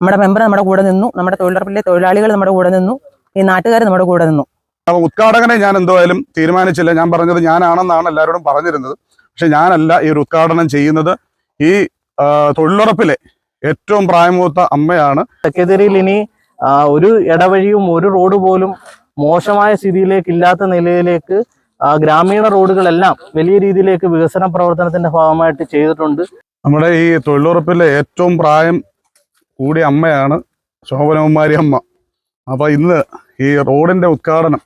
നമ്മുടെ മെമ്പർ നമ്മുടെ കൂടെ നിന്നു. നമ്മുടെ തൊഴിലുറപ്പിലെ തൊഴിലാളികൾ നമ്മുടെ കൂടെ നിന്നു. ഈ നാട്ടുകാർ നമ്മുടെ കൂടെ നിന്നു. ഉദ്ഘാടകനെ ഞാൻ എന്തായാലും തീരുമാനിച്ചില്ല. ഞാൻ പറഞ്ഞത് ഞാനാണെന്നാണ് എല്ലാവരോടും പറഞ്ഞിരുന്നത്. പക്ഷെ ഞാനല്ല ഈ ഒരു ഉദ്ഘാടനം ചെയ്യുന്നത്. ഈ തൊഴിലുറപ്പിലെ ഏറ്റവും പ്രായമൂത്ത അമ്മയാണ്. തെക്കേതിരിയിൽ ഇനി ഒരു ഇടവഴിയും ഒരു റോഡ് പോലും മോശമായ സ്ഥിതിയിലേക്ക് ഇല്ലാത്ത നിലയിലേക്ക് ഗ്രാമീണ റോഡുകളെല്ലാം വലിയ രീതിയിലേക്ക് വികസന പ്രവർത്തനത്തിന്റെ ഭാഗമായിട്ട് ചെയ്തിട്ടുണ്ട്. നമ്മുടെ ഈ തൊഴിലുറപ്പിലെ ഏറ്റവും പ്രായം കൂടിയ അമ്മയാണ് ശോഭനകുമാരി അമ്മ. അപ്പോൾ ഇന്ന് ഈ റോഡിന്റെ ഉദ്ഘാടനം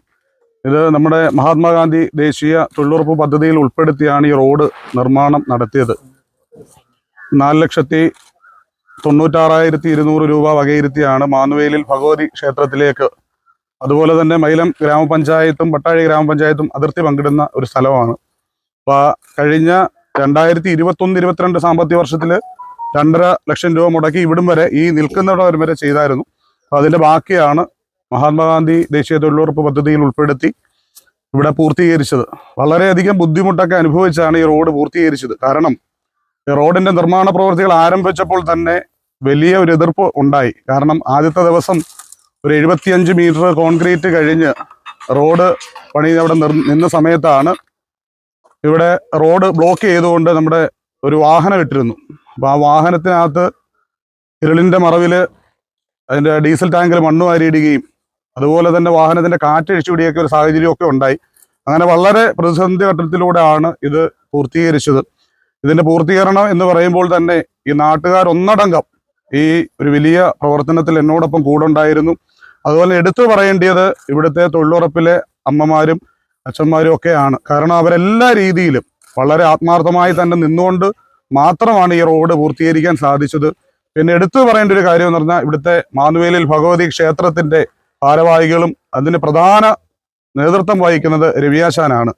ഇത് നമ്മുടെ മഹാത്മാഗാന്ധി ദേശീയ തൊഴിലുറപ്പ് പദ്ധതിയിൽ ഉൾപ്പെടുത്തിയാണ് ഈ റോഡ് നിർമ്മാണം നടത്തിയത്. നാല് ലക്ഷത്തി തൊണ്ണൂറ്റാറായിരത്തി ഇരുന്നൂറ് രൂപ വകയിരുത്തിയാണ് മാനുവേലിൽ ഭഗവതി ക്ഷേത്രത്തിലേക്ക്. അതുപോലെ തന്നെ മൈലം ഗ്രാമപഞ്ചായത്തും പട്ടാഴി ഗ്രാമപഞ്ചായത്തും അതിർത്തി പങ്കിടുന്ന ഒരു സ്ഥലമാണ്. അപ്പോൾ കഴിഞ്ഞ രണ്ടായിരത്തി ഇരുപത്തൊന്ന് ഇരുപത്തിരണ്ട് സാമ്പത്തിക വർഷത്തിൽ രണ്ടര ലക്ഷം രൂപ മുടക്കി ഇവിടം വരെ ഈ നിൽക്കുന്നിടം വരെ ചെയ്തായിരുന്നു. അപ്പോൾ അതിന്റെ ബാക്കിയാണ് മഹാത്മാഗാന്ധി ദേശീയ തൊഴിലുറപ്പ് പദ്ധതിയിൽ ഉൾപ്പെടുത്തി ഇവിടെ പൂർത്തീകരിച്ചത്. വളരെയധികം ബുദ്ധിമുട്ടൊക്കെ അനുഭവിച്ചാണ് ഈ റോഡ് പൂർത്തീകരിച്ചത്. കാരണം ഈ റോഡിന്റെ നിർമ്മാണ പ്രവൃത്തികൾ ആരംഭിച്ചപ്പോൾ തന്നെ വലിയ ഒരു എതിർപ്പ് ഉണ്ടായി. കാരണം ആദ്യത്തെ ദിവസം ഒരു എഴുപത്തിയഞ്ച് മീറ്റർ കോൺക്രീറ്റ് കഴിഞ്ഞ് റോഡ് പണി അവിടെ നിന്ന സമയത്താണ് ഇവിടെ റോഡ് ബ്ലോക്ക് ചെയ്തുകൊണ്ട് നമ്മുടെ ഒരു വാഹനം ഇട്ടിരുന്നു. അപ്പൊ ആ വാഹനത്തിനകത്ത് ഇരുളിന്റെ മറവിൽ അതിന്റെ ഡീസൽ ടാങ്കിൽ മണ്ണ് വാരിയിടുകയും അതുപോലെ തന്നെ വാഹനത്തിന്റെ കാറ്റഴിച്ചുപിടിയൊക്കെ ഒരു സാഹചര്യമൊക്കെ ഉണ്ടായി. അങ്ങനെ വളരെ പ്രതിസന്ധി ഘട്ടത്തിലൂടെയാണ് ഇത് പൂർത്തീകരിച്ചത്. ഇതിന്റെ പൂർത്തീകരണം എന്ന് പറയുമ്പോൾ തന്നെ ഈ നാട്ടുകാർ ഒന്നടങ്കം ഈ ഒരു വലിയ പ്രവർത്തനത്തിൽ എന്നോടൊപ്പം കൂടെ ഉണ്ടായിരുന്നു. അതുപോലെ എടുത്തു പറയേണ്ടത് ഇവിടുത്തെ തൊഴിലുറപ്പിലെ അമ്മമാരും അച്ഛന്മാരും ഒക്കെയാണ്. കാരണം അവരെല്ലാ രീതിയിലും വളരെ ആത്മാർത്ഥമായി തന്നെ നിന്നുകൊണ്ട് മാത്രമാണ് ഈ റോഡ് പൂർത്തീകരിക്കാൻ സാധിച്ചത്. പിന്നെ എടുത്തു പറയേണ്ട ഒരു കാര്യം എന്ന് പറഞ്ഞാൽ ഇവിടുത്തെ മാനുവേലിൽ ഭഗവതി ക്ഷേത്രത്തിന്റെ ഭാരവാഹികളും അതിന് പ്രധാന നേതൃത്വം വഹിക്കുന്നത് രവിയാശാനാണ്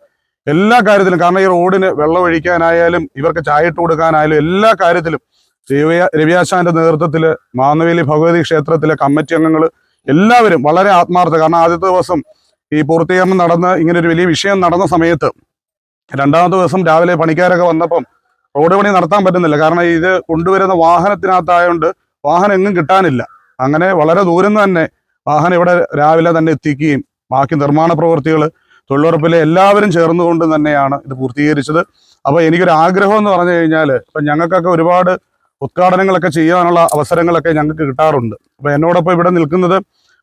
എല്ലാ കാര്യത്തിലും കാരണം ഈ റോഡിന് വെള്ളമൊഴിക്കാനായാലും ഇവർക്ക് ചായട്ട് കൊടുക്കാനായാലും എല്ലാ കാര്യത്തിലും രവിയ രവിയാശാന്റെ നേതൃത്വത്തിൽ മാനുവേലി ഭഗവതി ക്ഷേത്രത്തിലെ കമ്മിറ്റി അംഗങ്ങൾ എല്ലാവരും വളരെ ആത്മാർത്ഥ. കാരണം ആദ്യത്തെ ദിവസം ഈ പൂർത്തീകരണം നടന്ന് ഇങ്ങനെ ഒരു വലിയ വിഷയം നടന്ന സമയത്ത് രണ്ടാമത്തെ ദിവസം രാവിലെ പണിക്കാരൊക്കെ വന്നപ്പം റോഡ് പണി നടത്താൻ പറ്റുന്നില്ല. കാരണം ഇത് കൊണ്ടുവരുന്ന വാഹനത്തിനകത്തായതുകൊണ്ട് വാഹനം എങ്ങും കിട്ടാനില്ല. അങ്ങനെ വളരെ ദൂരം തന്നെ വാഹനം ഇവിടെ രാവിലെ തന്നെ എത്തിക്കുകയും ബാക്കി നിർമ്മാണ പ്രവൃത്തികൾ തൊഴിലുറപ്പിലെ എല്ലാവരും ചേർന്നുകൊണ്ട് തന്നെയാണ് ഇത് പൂർത്തീകരിച്ചത്. അപ്പൊ എനിക്കൊരു ആഗ്രഹം എന്ന് പറഞ്ഞു കഴിഞ്ഞാൽ ഇപ്പൊ ഞങ്ങൾക്കൊക്കെ ഒരുപാട് ഉദ്ഘാടനങ്ങളൊക്കെ ചെയ്യാനുള്ള അവസരങ്ങളൊക്കെ ഞങ്ങൾക്ക് കിട്ടാറുണ്ട്. അപ്പൊ എന്നോടൊപ്പം ഇവിടെ നിൽക്കുന്നത്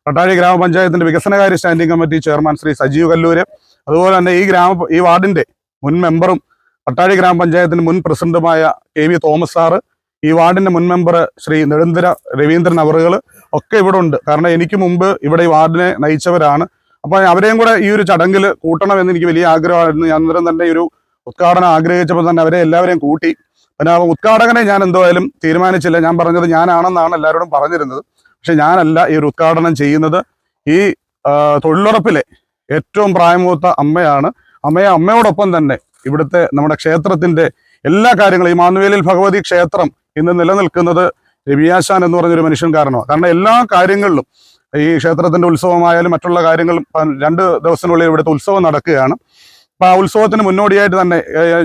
പട്ടാഴി ഗ്രാമപഞ്ചായത്തിന്റെ വികസനകാര്യ standing committee chairman Shri Sajeev Kallur. അതുപോലെ തന്നെ ഈ ഗ്രാമ ഈ വാർഡിന്റെ മുൻ മെമ്പറും പട്ടാഴി ഗ്രാമപഞ്ചായത്തിന് മുൻ പ്രസിഡന്റുമായ കെ വി തോമസ് സാറ് ഈ വാർഡിന്റെ മുൻ മെമ്പർ ശ്രീ നെടുന്തര രവീന്ദ്രൻ അവറുകൾ ഒക്കെ ഇവിടെ ഉണ്ട്. കാരണം എനിക്ക് മുമ്പ് ഇവിടെ ഈ വാർഡിനെ നയിച്ചവരാണ്. അപ്പൊ അവരെയും കൂടെ ഈ ഒരു ചടങ്ങിൽ കൂട്ടണമെന്ന് എനിക്ക് വലിയ ആഗ്രഹമായിരുന്നു. ഞാൻ അന്നേരം തന്നെ ഒരു ഉദ്ഘാടനം ആഗ്രഹിച്ചപ്പോൾ തന്നെ അവരെ എല്ലാവരെയും കൂട്ടി. പിന്നെ ഉദ്ഘാടകനെ ഞാൻ എന്തായാലും തീരുമാനിച്ചില്ല. ഞാൻ പറഞ്ഞത് ഞാനാണെന്നാണ് എല്ലാവരോടും പറഞ്ഞിരുന്നത്. പക്ഷെ ഞാനല്ല ഈ ഒരു ഉദ്ഘാടനം ചെയ്യുന്നത്. ഈ തൊഴിലുറപ്പിലെ ഏറ്റവും പ്രായമൂത്ത അമ്മയാണ്. അമ്മയെ അമ്മയോടൊപ്പം തന്നെ ഇവിടുത്തെ നമ്മുടെ ക്ഷേത്രത്തിന്റെ എല്ലാ കാര്യങ്ങളും ഈ മാനുവേലിൽ ഭഗവതി ക്ഷേത്രം ഇന്ന് നിലനിൽക്കുന്നത് രവിയാശാൻ എന്ന് പറഞ്ഞൊരു മനുഷ്യൻ കാരണമാണ്. കാരണം എല്ലാ കാര്യങ്ങളിലും ഈ ക്ഷേത്രത്തിന്റെ ഉത്സവമായാലും മറ്റുള്ള കാര്യങ്ങളും രണ്ട് ദിവസത്തിനുള്ളിൽ ഇവിടുത്തെ ഉത്സവം നടക്കുകയാണ്. അപ്പൊ ആ ഉത്സവത്തിന് മുന്നോടിയായിട്ട് തന്നെ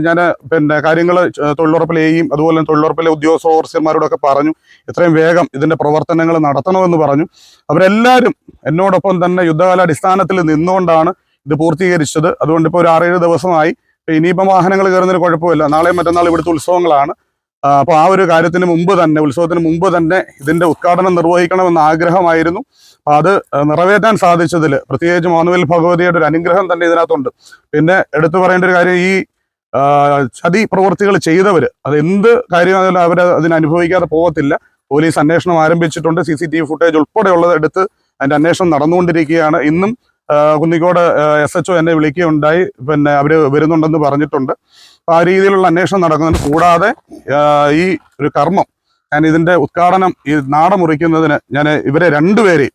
ഞാൻ പിന്നെ കാര്യങ്ങൾ തൊഴിലുറപ്പിലെയും അതുപോലെ തൊഴിലുറപ്പിലെ ഉദ്യോഗസ്ഥ ഓഫീസർമാരോടൊക്കെ പറഞ്ഞു എത്രയും വേഗം ഇതിന്റെ പ്രവർത്തനങ്ങൾ നടത്തണമെന്ന് പറഞ്ഞു. അവരെല്ലാവരും എന്നോടൊപ്പം തന്നെ യുദ്ധകാലാടിസ്ഥാനത്തിൽ നിന്നുകൊണ്ടാണ് ഇത് പൂർത്തീകരിച്ചത്. അതുകൊണ്ട് ഇപ്പോൾ ഒരു ആറേഴ് ദിവസമായി ഇനിയിപ്പം വാഹനങ്ങൾ കയറുന്നതിന് കുഴപ്പമില്ല. നാളെയും മറ്റന്നാൾ ഇവിടുത്തെ ഉത്സവങ്ങളാണ്. അപ്പോൾ അപ്പൊ ആ ഒരു കാര്യത്തിന് മുമ്പ് തന്നെ ഉത്സവത്തിന് മുമ്പ് തന്നെ ഇതിന്റെ ഉദ്ഘാടനം നിർവഹിക്കണമെന്ന ആഗ്രഹമായിരുന്നു. അത് നിറവേറ്റാൻ സാധിച്ചതിൽ പ്രത്യേകിച്ച് മാനുവൽ ഭഗവതിയുടെ ഒരു അനുഗ്രഹം തന്നെ ഇതിനകത്തുണ്ട്. പിന്നെ എടുത്തു പറയേണ്ട ഒരു കാര്യം ഈ ചതി പ്രവൃത്തികൾ ചെയ്തവർ അത് എന്ത് കാര്യമായാലും അവർ അതിന് അനുഭവിക്കാതെ പോകത്തില്ല. പോലീസ് അന്വേഷണം ആരംഭിച്ചിട്ടുണ്ട്. C C T V footage ഉൾപ്പെടെയുള്ളത് എടുത്ത് അതിന്റെ അന്വേഷണം നടന്നുകൊണ്ടിരിക്കുകയാണ്. ഇന്നും കുന്നിക്കോട് എസ് എച്ച് ഒ എന്നെ വിളിക്കുകയുണ്ടായി. പിന്നെ അവർ വരുന്നുണ്ടെന്ന് പറഞ്ഞിട്ടുണ്ട്. ആ രീതിയിലുള്ള അന്വേഷണം നടക്കുന്നുണ്ട്. കൂടാതെ ഈ ഒരു കർമ്മം ഞാൻ ഇതിന്റെ ഉദ്ഘാടനം ഈ നാട മുറിക്കുന്നതിന് ഞാൻ ഇവരെ രണ്ടുപേരെയും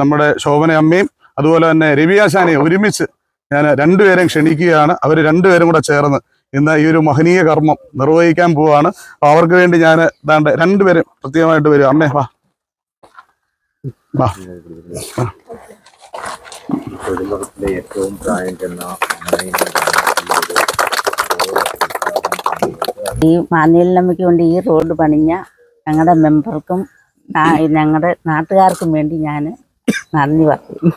നമ്മുടെ ശോഭന അമ്മയും അതുപോലെ തന്നെ രവിയാശാനെയും ഒരുമിച്ച് ഞാൻ രണ്ടുപേരെയും ക്ഷണിക്കുകയാണ്. അവർ രണ്ടുപേരും കൂടെ ചേർന്ന് ഇന്ന് ഈ ഒരു മഹനീയ കർമ്മം നിർവഹിക്കാൻ പോവാണ്. അവർക്ക് വേണ്ടി ഞാൻ ഇതാണ്ട് രണ്ടുപേരും പ്രത്യേകമായിട്ട് വരും അമ്മേ വാ. വാ. തൊഴിലുറപ്പിലെ ഏറ്റവും പ്രായം ചെന്ന ഈ മാനേലിനമ്മയ്ക്ക് കൊണ്ട് ഈ റോഡ് പണിഞ്ഞ ഞങ്ങളുടെ മെമ്പർക്കും ഞങ്ങളുടെ നാട്ടുകാർക്കും വേണ്ടി ഞാൻ നന്ദി പറയും.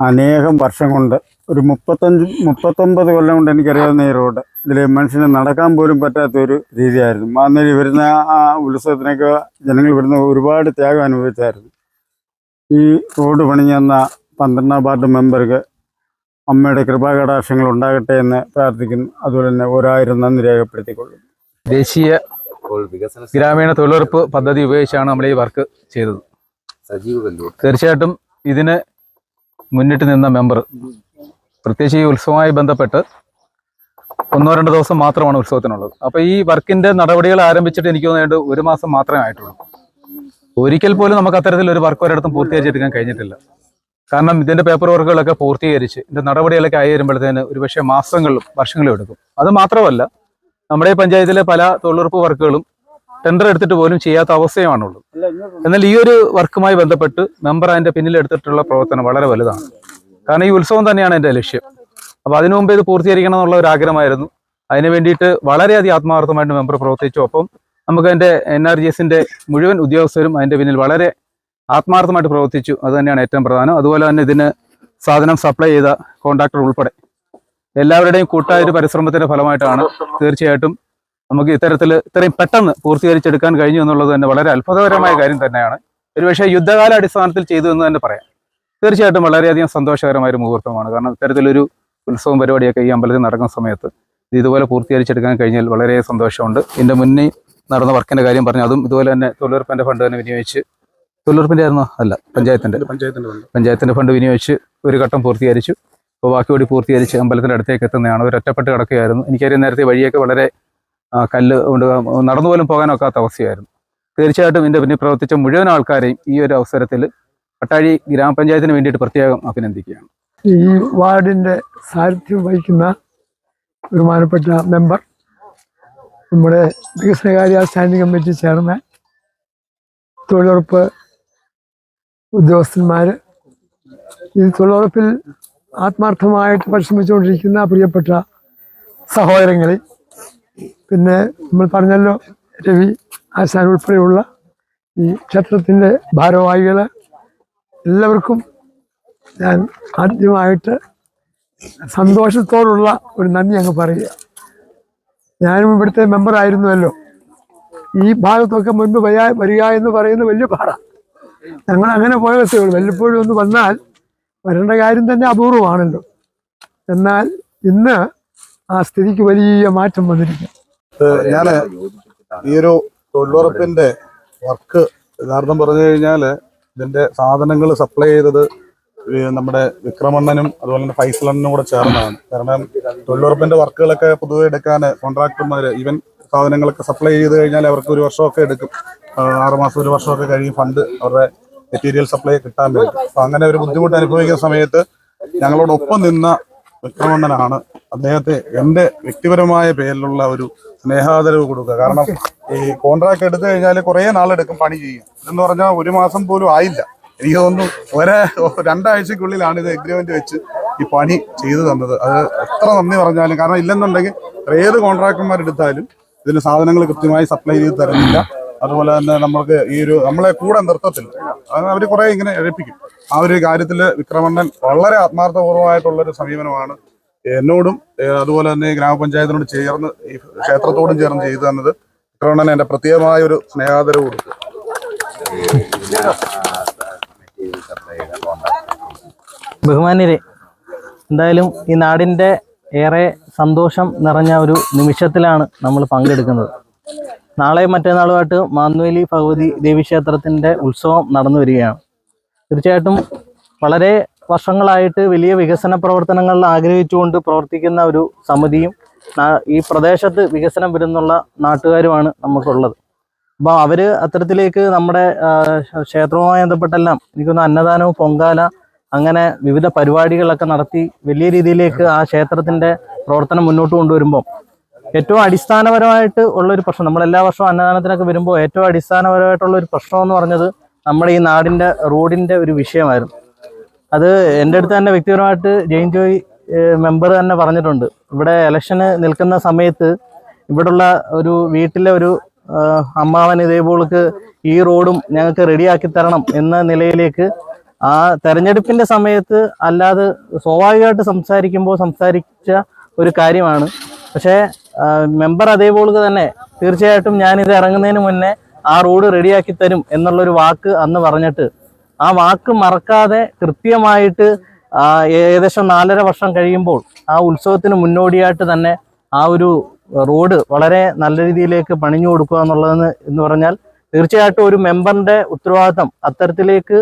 അനേകം വർഷം കൊണ്ട് ഒരു മുപ്പത്തഞ്ച് മുപ്പത്തൊമ്പത് കൊല്ലം കൊണ്ട് എനിക്കറിയാവുന്ന ഈ റോഡ്. ഇതിൽ മനുഷ്യന് നടക്കാൻ പോലും പറ്റാത്ത ഒരു രീതിയായിരുന്നു. മാന്നേരി വരുന്ന ആ ഉത്സവത്തിനൊക്കെ ജനങ്ങൾ വരുന്ന ഒരുപാട് ത്യാഗം അനുഭവിച്ചായിരുന്നു. ഈ റോഡ് പണിഞ്ഞെന്ന പന്ത്രണ്ടാം വാർഡ് മെമ്പർക്ക് അമ്മയുടെ കൃപാകടാക്ഷങ്ങൾ ഉണ്ടാകട്ടെ എന്ന് പ്രാർത്ഥിക്കുന്നു. അതുപോലെ തന്നെ ഒരായിരം നന്ദി രേഖപ്പെടുത്തിക്കൊള്ളുന്നു. ദേശീയ ഗ്രാമീണ തൊഴിലുറപ്പ് പദ്ധതി ഉപയോഗിച്ചാണ് നമ്മൾ ഈ വർക്ക് ചെയ്തത്. തീർച്ചയായിട്ടും ഇതിന് മുന്നിട്ട് നിന്ന മെമ്പർ പ്രത്യേകിച്ച് ഈ ഉത്സവവുമായി ബന്ധപ്പെട്ട് ഒന്നോ രണ്ടോ ദിവസം മാത്രമാണ് ഉത്സവത്തിനുള്ളത്. അപ്പോൾ ഈ വർക്കിന്റെ നടപടികൾ ആരംഭിച്ചിട്ട് എനിക്ക് തോന്നിയിട്ട് ഒരു മാസം മാത്രമേ ആയിട്ടുള്ളൂ. ഒരിക്കൽ പോലും നമുക്ക് അത്തരത്തിൽ ഒരു വർക്ക് ഒരിടത്തും പൂർത്തീകരിച്ചെടുക്കാൻ കഴിഞ്ഞിട്ടില്ല. കാരണം ഇതിന്റെ പേപ്പർ വർക്കുകളൊക്കെ പൂർത്തീകരിച്ച് ഇതിന്റെ നടപടികളൊക്കെ ആയി വരുമ്പോഴത്തേന് ഒരുപക്ഷെ മാസങ്ങളും വർഷങ്ങളും എടുക്കും. അത് മാത്രമല്ല നമ്മുടെ പഞ്ചായത്തിലെ പല തൊഴിലുറപ്പ് വർക്കുകളും ടെൻഡർ എടുത്തിട്ട് പോലും ചെയ്യാത്ത അവസ്ഥയുമാണുള്ളത്. എന്നാൽ ഈ ഒരു വർക്കുമായി ബന്ധപ്പെട്ട് മെമ്പർ അതിന്റെ പിന്നിൽ എടുത്തിട്ടുള്ള പ്രവർത്തനം വളരെ വലുതാണ്. കാരണം ഈ ഉത്സവം തന്നെയാണ് എന്റെ ലക്ഷ്യം. അപ്പോൾ അതിനു മുമ്പ് ഇത് പൂർത്തീകരിക്കണം എന്നുള്ള ഒരു ആഗ്രഹമായിരുന്നു. അതിനു വേണ്ടിയിട്ട് വളരെയധികം ആത്മാർത്ഥമായിട്ട് മെമ്പർ പ്രവർത്തിച്ചു. ഒപ്പം നമുക്ക് എന്റെ എൻ ആർ ജി എസിന്റെ മുഴുവൻ ഉദ്യോഗസ്ഥരും അതിന്റെ പിന്നിൽ വളരെ ആത്മാർത്ഥമായിട്ട് പ്രവർത്തിച്ചു. അത് തന്നെയാണ് ഏറ്റവും പ്രധാനം. അതുപോലെ തന്നെ ഇതിന് സാധനം സപ്ലൈ ചെയ്ത കോൺട്രാക്ടർ ഉൾപ്പെടെ എല്ലാവരുടെയും കൂട്ടായ ഒരു പരിശ്രമത്തിന്റെ ഫലമായിട്ടാണ് തീർച്ചയായിട്ടും നമുക്ക് ഇത്തരത്തിൽ ഇത്രയും പെട്ടെന്ന് പൂർത്തീകരിച്ചെടുക്കാൻ കഴിഞ്ഞു എന്നുള്ളത് തന്നെ വളരെ അത്ഭുതകരമായ കാര്യം തന്നെയാണ്. ഒരുപക്ഷെ യുദ്ധകാല അടിസ്ഥാനത്തിൽ ചെയ്തു എന്ന് തന്നെ പറയാം. തീർച്ചയായിട്ടും വളരെയധികം സന്തോഷകരമായ ഒരു മുഹൂർത്തമാണ്. കാരണം ഇത്തരത്തിലൊരു ഉത്സവം പരിപാടിയൊക്കെ ഈ അമ്പലത്തിൽ നടക്കുന്ന സമയത്ത് ഇതുപോലെ പൂർത്തീകരിച്ചെടുക്കാൻ കഴിഞ്ഞാൽ വളരെ സന്തോഷമുണ്ട്. ഇതിന്റെ മുന്നേ നടന്ന വർക്കിന്റെ കാര്യം പറഞ്ഞു അതും ഇതുപോലെ തന്നെ തൊഴിലുറപ്പിന്റെ ഫണ്ട് തന്നെ വിനിയോഗിച്ച് തൊഴിലുറപ്പിന്റെ ആയിരുന്നോ അല്ല പഞ്ചായത്തിന്റെ. പഞ്ചായത്തിന്റെ ഉണ്ട്. പഞ്ചായത്തിന്റെ ഫണ്ട് വിനിയോഗിച്ച് ഒരു ഘട്ടം പൂർത്തീകരിച്ചു. അപ്പോൾ ബാക്കി കൂടി പൂർത്തീകരിച്ച് അമ്പലത്തിന്റെ അടുത്തേക്ക് എത്തുന്നതാണ്. ഒരു ഒറ്റപ്പെട്ട് കിടക്കുകയായിരുന്നു. എനിക്കറിയാം നേരത്തെ വഴിയൊക്കെ വളരെ കല്ല് കൊണ്ട് നടന്നു പോലും പോകാനൊക്കാത്ത അവസ്ഥയായിരുന്നു. തീർച്ചയായിട്ടും ഇതിന്റെ പിന്നിൽ പ്രവർത്തിച്ച മുഴുവൻ ആൾക്കാരെയും ഈ ഒരു അവസരത്തിൽ പട്ടാഴി ഗ്രാമപഞ്ചായത്തിന് വേണ്ടിയിട്ട് പ്രത്യേകം അഭിനന്ദിക്കുകയാണ്. ഈ വാർഡിന്റെ സാരഥ്യം വഹിക്കുന്ന ബഹുമാനപ്പെട്ട മെമ്പർ നമ്മുടെ വികസനകാര്യ സ്റ്റാൻഡിംഗ് കമ്മിറ്റി ചെയർമാൻ തൊഴിലുറപ്പ് ഉദ്യോഗസ്ഥന്മാർ ഈ തൊഴിലുറപ്പിൽ ആത്മാർത്ഥമായിട്ട് പരിശ്രമിച്ചുകൊണ്ടിരിക്കുന്ന പ്രിയപ്പെട്ട സഹോദരങ്ങളിൽ പിന്നെ നമ്മൾ പറഞ്ഞല്ലോ രവി ആശാൻ ഉൾപ്പെടെയുള്ള ഈ ക്ഷേത്രത്തിന്റെ ഭാരവാഹികൾ എല്ലാവർക്കും ഞാൻ ആദ്യമായിട്ട് സന്തോഷത്തോടുള്ള ഒരു നന്ദി അങ്ങ് പറയുക. ഞാനും ഇവിടുത്തെ മെമ്പറായിരുന്നുവല്ലോ. ഈ ഭാഗത്തൊക്കെ മുൻപ് വരിക എന്ന് പറയുന്നത് വലിയ പാടാ. ഞങ്ങൾ അങ്ങനെ പോയ ഉള്ളൂ. വല്ലപ്പോഴും ഒന്ന് വന്നാൽ വരേണ്ട കാര്യം തന്നെ അപൂർവമാണല്ലോ. എന്നാൽ ഇന്ന് ആ സ്ഥിതിക്ക് വലിയ മാറ്റം വന്നിരിക്കും ഞാൻ ഈ ഒരു തൊഴിലുറപ്പിന്റെ വർക്ക് യഥാർത്ഥം പറഞ്ഞു കഴിഞ്ഞാൽ ഇതിന്റെ സാധനങ്ങൾ സപ്ലൈ ചെയ്തത് നമ്മുടെ വിക്രമണ്ണനും അതുപോലെ തന്നെ ഫൈസലണ്ണനും കൂടെ ചേർന്നാണ്. കാരണം തൊഴിലുറപ്പിന്റെ വർക്കുകളൊക്കെ പൊതുവെ എടുക്കാൻ കോൺട്രാക്ടർമാർ ഈവൻ സാധനങ്ങളൊക്കെ സപ്ലൈ ചെയ്ത് കഴിഞ്ഞാൽ അവർക്ക് ഒരു വർഷമൊക്കെ എടുക്കും. ആറുമാസം ആറ് മാസം ഒരു വർഷമൊക്കെ കഴിയും ഫണ്ട് അവരുടെ മെറ്റീരിയൽ സപ്ലൈ കിട്ടാൻ വേണ്ടി. അപ്പം അങ്ങനെ ഒരു ബുദ്ധിമുട്ട് അനുഭവിക്കുന്ന സമയത്ത് ഞങ്ങളോടൊപ്പം നിന്ന വിക്രമണ്ണനാണ് അദ്ദേഹത്തെ എന്റെ വ്യക്തിപരമായ പേരിലുള്ള ഒരു സ്നേഹാദരവ് കൊടുക്കുക. കാരണം ഈ കോൺട്രാക്ട് എടുത്തു കഴിഞ്ഞാൽ കുറേ നാളെടുക്കും പണി ചെയ്യാൻ ഇതെന്ന് പറഞ്ഞാൽ ഒരു മാസം പോലും ആയില്ല. എനിക്ക് തോന്നുന്നു ഒരേ രണ്ടാഴ്ചക്കുള്ളിലാണ് ഇത് എഗ്രിമെന്റ് വെച്ച് ഈ പണി ചെയ്തു തന്നത്. അത് എത്ര നന്ദി പറഞ്ഞാലും കാരണം ഇല്ലെന്നുണ്ടെങ്കിൽ ഏത് കോൺട്രാക്ടർമാർ എടുത്താലും ഇതിന് സാധനങ്ങൾ കൃത്യമായി സപ്ലൈ ചെയ്ത് തരുന്നില്ല. അതുപോലെ തന്നെ നമ്മൾക്ക് ഈ ഒരു നമ്മളെ കൂടെ നിർത്തത്തില്ല അവർ കുറെ ഇങ്ങനെ എഴുപ്പിക്കും. ആ ഒരു കാര്യത്തിൽ വിക്രമണ്ണൻ വളരെ ആത്മാർത്ഥപൂർവമായിട്ടുള്ള ഒരു സമീപനമാണ് എന്നോടും അതുപോലെ തന്നെ ഗ്രാമപഞ്ചായത്തിനോട് ചേർന്ന് ഈ ക്ഷേത്രത്തോടും ചേർന്ന് ചെയ്തു തന്നത് വിക്രമണ്ണൻ എന്റെ പ്രത്യേകമായ ഒരു സ്നേഹാദരവ് കൊടുത്തു. ബഹുമാന്യരെ എന്തായാലും ഈ നാടിന്റെ ഏറെ സന്തോഷം നിറഞ്ഞ ഒരു നിമിഷത്തിലാണ് നമ്മൾ പങ്കെടുക്കുന്നത്. നാളെ മറ്റന്നാളുമായിട്ട് മാന്നുവേലി ഭഗവതി ദേവീക്ഷേത്രത്തിന്റെ ഉത്സവം നടന്നു വരികയാണ്. തീർച്ചയായിട്ടും വളരെ വർഷങ്ങളായിട്ട് വലിയ വികസന പ്രവർത്തനങ്ങളിൽ ആഗ്രഹിച്ചുകൊണ്ട് പ്രവർത്തിക്കുന്ന ഒരു സമിതിയും ഈ പ്രദേശത്ത് വികസനം വരുന്നുള്ള നാട്ടുകാരുമാണ് നമുക്കുള്ളത്. അപ്പോൾ അവർ അത്തരത്തിലേക്ക് നമ്മുടെ ക്ഷേത്രവുമായി ബന്ധപ്പെട്ടെല്ലാം എനിക്കൊന്ന് അന്നദാനവും പൊങ്കാല അങ്ങനെ വിവിധ പരിപാടികളൊക്കെ നടത്തി വലിയ രീതിയിലേക്ക് ആ ക്ഷേത്രത്തിന്റെ പ്രവർത്തനം മുന്നോട്ട് കൊണ്ടുവരുമ്പോൾ ഏറ്റവും അടിസ്ഥാനപരമായിട്ട് ഉള്ള ഒരു പ്രശ്നം നമ്മൾ എല്ലാ വർഷവും അന്നദാനത്തിനൊക്കെ വരുമ്പോൾ ഏറ്റവും അടിസ്ഥാനപരമായിട്ടുള്ള ഒരു പ്രശ്നം എന്ന് പറഞ്ഞത് നമ്മുടെ ഈ നാടിന്റെ റോഡിന്റെ ഒരു വിഷയമായിരുന്നു. അത് എന്റെ അടുത്ത് തന്നെ വ്യക്തിപരമായിട്ട് ജെയിൻ ജോയ് മെമ്പർ തന്നെ പറഞ്ഞിട്ടുണ്ട്. ഇവിടെ ഇലക്ഷന് നിൽക്കുന്ന സമയത്ത് ഇവിടുള്ള ഒരു വീട്ടിലെ ഒരു അമ്മാവൻ ഇതേപോൾക്ക് ഈ റോഡും ഞങ്ങൾക്ക് റെഡിയാക്കി തരണം എന്ന നിലയിലേക്ക് ആ തെരഞ്ഞെടുപ്പിന്റെ സമയത്ത് അല്ലാതെ സ്വാഭാവികമായിട്ട് സംസാരിക്കുമ്പോൾ സംസാരിച്ച ഒരു കാര്യമാണ്. പക്ഷേ മെമ്പർ അതേപോലെ തന്നെ തീർച്ചയായിട്ടും ഞാൻ ഇത് ഇറങ്ങുന്നതിന് മുന്നേ ആ റോഡ് റെഡിയാക്കി തരും എന്നുള്ളൊരു വാക്ക് അന്ന് പറഞ്ഞിട്ട് ആ വാക്ക് മറക്കാതെ കൃത്യമായിട്ട് ഏകദേശം നാലര വർഷം കഴിയുമ്പോൾ ആ ഉത്സവത്തിന് മുന്നോടിയായിട്ട് തന്നെ ആ ഒരു റോഡ് വളരെ നല്ല രീതിയിലേക്ക് പണിഞ്ഞു കൊടുക്കുക എന്നുള്ളതെന്ന് എന്ന് പറഞ്ഞാൽ തീർച്ചയായിട്ടും ഒരു മെമ്പറിന്റെ ഉത്തരവാദിത്തം അത്തരത്തിലേക്ക്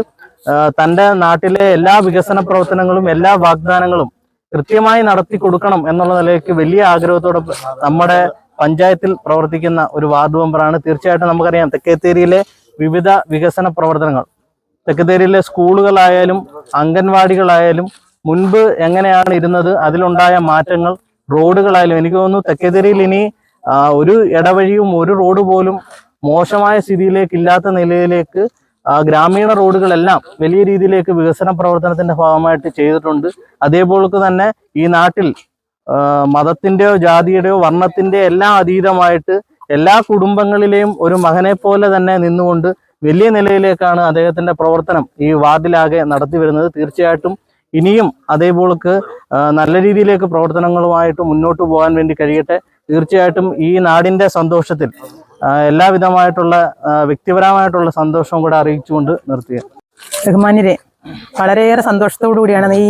തന്റെ നാട്ടിലെ എല്ലാ വികസന പ്രവർത്തനങ്ങളും എല്ലാ വാഗ്ദാനങ്ങളും കൃത്യമായി നടത്തി കൊടുക്കണം എന്നുള്ള നിലയ്ക്ക് വലിയ ആഗ്രഹത്തോടെ നമ്മുടെ പഞ്ചായത്തിൽ പ്രവർത്തിക്കുന്ന ഒരു വാർഡ് മെമ്പറാണ്. തീർച്ചയായിട്ടും നമുക്കറിയാം തെക്കേത്തേരിയിലെ വിവിധ വികസന പ്രവർത്തനങ്ങൾ. തെക്കേത്തേരിയിലെ സ്കൂളുകളായാലും അംഗൻവാടികളായാലും മുൻപ് എങ്ങനെയാണ് ഇരുന്നത് അതിലുണ്ടായ മാറ്റങ്ങൾ റോഡുകളായാലും എനിക്ക് തോന്നുന്നു തെക്കേത്തേരിയിൽ ഇനി ഒരു ഇടവഴിയും ഒരു റോഡ് പോലും മോശമായ സ്ഥിതിയിലേക്ക് ഇല്ലാത്ത നിലയിലേക്ക് ഗ്രാമീണ റോഡുകളെല്ലാം വലിയ രീതിയിലേക്ക് വികസന പ്രവർത്തനത്തിന്റെ ഭാഗമായിട്ട് ചെയ്തിട്ടുണ്ട്. അതേപോലെ തന്നെ ഈ നാട്ടിൽ മതത്തിന്റെയോ ജാതിയുടെയോ വർണത്തിന്റെയോ എല്ലാം അതീതമായിട്ട് എല്ലാ കുടുംബങ്ങളിലെയും ഒരു മകനെ പോലെ തന്നെ നിന്നുകൊണ്ട് വലിയ നിലയിലേക്കാണ് അദ്ദേഹത്തിന്റെ പ്രവർത്തനം ഈ വാർഡിലാകെ നടത്തി വരുന്നത്. തീർച്ചയായിട്ടും ഇനിയും അതേപോൾക്ക് നല്ല രീതിയിലേക്ക് പ്രവർത്തനങ്ങളുമായിട്ട് മുന്നോട്ട് പോകാൻ വേണ്ടി കഴിയട്ടെ. തീർച്ചയായിട്ടും ഈ നാടിന്റെ സന്തോഷത്തിൽ എല്ലാവിധമായിട്ടുള്ള വ്യക്തിപരമായിട്ടുള്ള സന്തോഷവും കൂടെ അറിയിച്ചുകൊണ്ട് നിർത്തുക ബഹുമാന്യരെ വളരെയേറെ സന്തോഷത്തോടു കൂടിയാണ് ഈ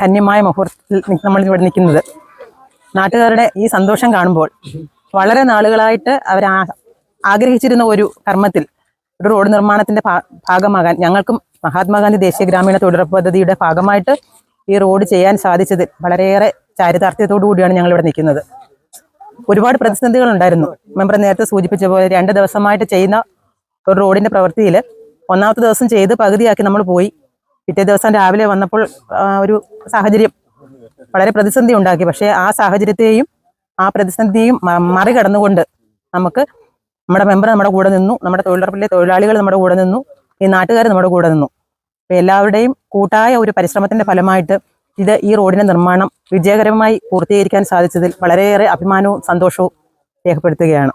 ധന്യമായ മുഹൂർത്തത്തിൽ നമ്മൾ ഇവിടെ നിൽക്കുന്നത്. നാട്ടുകാരുടെ ഈ സന്തോഷം കാണുമ്പോൾ വളരെ നാളുകളായിട്ട് അവർ ആഗ്രഹിച്ചിരുന്ന ഒരു കർമ്മത്തിൽ ഒരു റോഡ് നിർമ്മാണത്തിന്റെ ഭാഗമാകാൻ ഞങ്ങൾക്കും മഹാത്മാഗാന്ധി ദേശീയ ഗ്രാമീണ തൊഴിലുറപ്പ് പദ്ധതിയുടെ ഭാഗമായിട്ട് ഈ റോഡ് ചെയ്യാൻ സാധിച്ചതിൽ വളരെയേറെ ചാരിതാർത്ഥ്യത്തോടു കൂടിയാണ് ഞങ്ങൾ ഇവിടെ നിൽക്കുന്നത്. ഒരുപാട് പ്രതിസന്ധികൾ ഉണ്ടായിരുന്നു മെമ്പർ നേരത്തെ സൂചിപ്പിച്ച പോലെ രണ്ട് ദിവസമായിട്ട് ചെയ്യുന്ന ഒരു റോഡിന്റെ പ്രവൃത്തിയിൽ ഒന്നാമത്തെ ദിവസം ചെയ്ത് പകുതിയാക്കി നമ്മൾ പോയി. പിറ്റേ ദിവസം രാവിലെ വന്നപ്പോൾ ഒരു സാഹചര്യം വളരെ പ്രതിസന്ധി ഉണ്ടാക്കി. പക്ഷേ ആ സാഹചര്യത്തെയും ആ പ്രതിസന്ധിയെയും മറികടന്നുകൊണ്ട് നമുക്ക് നമ്മുടെ മെമ്പർ നമ്മുടെ കൂടെ നിന്നു. നമ്മുടെ തൊഴിലുറപ്പിലെ തൊഴിലാളികൾ നമ്മുടെ കൂടെ നിന്നു. ഈ നാട്ടുകാർ നമ്മുടെ കൂടെ നിന്നു. എല്ലാവരുടെയും കൂട്ടായ ഒരു പരിശ്രമത്തിന്റെ ഫലമായിട്ട് ഇത് ഈ റോഡിന്റെ നിർമ്മാണം വിജയകരമായി പൂർത്തീകരിക്കാൻ സാധിച്ചതിൽ വളരെയേറെ അഭിമാനവും സന്തോഷവും രേഖപ്പെടുത്തുകയാണ്.